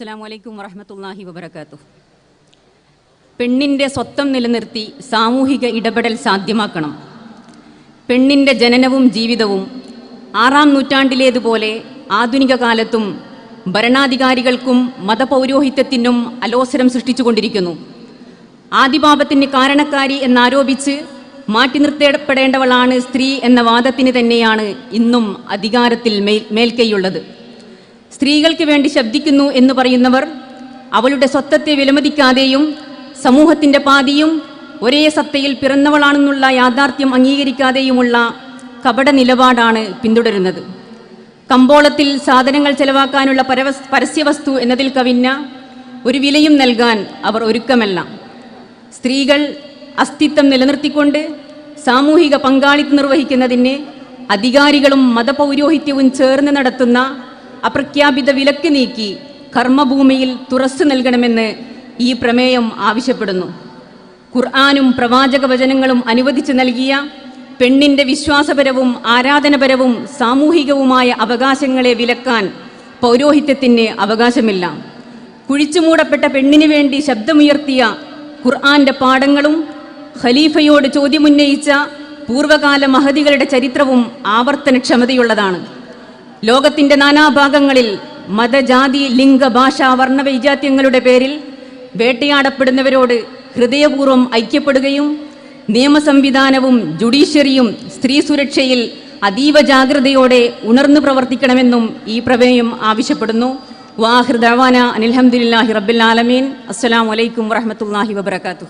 അസ്സാം വലൈക്കും വറഹമത്തല്ലാഹി വബർക്കാത്തു പെണ്ണിന്റെ സ്വത്വം നിലനിർത്തി സാമൂഹിക ഇടപെടൽ സാധ്യമാക്കണം. പെണ്ണിന്റെ ജനനവും ജീവിതവും ആറാം നൂറ്റാണ്ടിലേതുപോലെ ആധുനിക കാലത്തും ഭരണാധികാരികൾക്കും മതപൗരോഹിത്യത്തിനും അലോസരം സൃഷ്ടിച്ചുകൊണ്ടിരിക്കുന്നു. ആദിപാപത്തിന് കാരണക്കാരി എന്നാരോപിച്ച് മാറ്റി നിർത്തപ്പെടേണ്ടവളാണ് സ്ത്രീ എന്ന വാദത്തിന് തന്നെയാണ് ഇന്നും അധികാരത്തിൽ മേൽ മേൽക്കൈയുള്ളത്. സ്ത്രീകൾക്ക് വേണ്ടി ശബ്ദിക്കുന്നു എന്ന് പറയുന്നവർ അവളുടെ സ്വത്വത്തെ വിലമതിക്കാതെയും സമൂഹത്തിന്റെ പാതിയും ഒരേ സത്തയിൽ പിറന്നവളാണെന്നുള്ള യാഥാർത്ഥ്യം അംഗീകരിക്കാതെയുമുള്ള കപട നിലപാടാണ് പിന്തുടരുന്നത്. കമ്പോളത്തിൽ സാധനങ്ങൾ ചെലവാക്കാനുള്ള പരവസ് പരസ്യവസ്തു എന്നതിൽ കവിഞ്ഞ ഒരു വിലയും നൽകാൻ അവർ ഒരുക്കമല്ല. സ്ത്രീകൾ അസ്തിത്വം നിലനിർത്തിക്കൊണ്ട് സാമൂഹിക പങ്കാളിത്തം നിർവഹിക്കുന്നതിന് അധികാരികളും മതപൗരോഹിത്യവും ചേർന്ന് നടത്തുന്ന അപ്രഖ്യാപിത വിലക്ക് നീക്കി കർമ്മഭൂമിയിൽ തുറസ്സു നൽകണമെന്ന് ഈ പ്രമേയം ആവശ്യപ്പെടുന്നു. ഖുർആാനും പ്രവാചക വചനങ്ങളും അനുവദിച്ചു നൽകിയ പെണ്ണിന്റെ വിശ്വാസപരവും ആരാധനപരവും സാമൂഹികവുമായ അവകാശങ്ങളെ വിലക്കാൻ പൗരോഹിത്യത്തിന് അവകാശമില്ല. കുഴിച്ചുമൂടപ്പെട്ട പെണ്ണിനു വേണ്ടി ശബ്ദമുയർത്തിയ ഖുർആാന്റെ പാഠങ്ങളും ഖലീഫയോട് ചോദ്യമുന്നയിച്ച പൂർവകാല മഹതികളുടെ ചരിത്രവും ആവർത്തനക്ഷമതയുള്ളതാണ്. ലോകത്തിന്റെ നാനാഭാഗങ്ങളിൽ മതജാതി ലിംഗ ഭാഷ വർണ വൈജാത്യങ്ങളുടെ പേരിൽ വേട്ടയാടപ്പെടുന്നവരോട് ഹൃദയപൂർവം ഐക്യപ്പെടുകയും നിയമസംവിധാനവും ജുഡീഷ്യറിയും സ്ത്രീ സുരക്ഷയിൽ അതീവ ജാഗ്രതയോടെ ഉണർന്നു പ്രവർത്തിക്കണമെന്നും ഈ പ്രമേയം ആവശ്യപ്പെടുന്നു. വാഹിർ അനിൽഹമ്മദില്ലാഹി റബ്ബിൽ ആലമീൻ. അസ്സലാമു അലൈക്കും വറഹമത്തല്ലാഹി വബർക്കാത്തു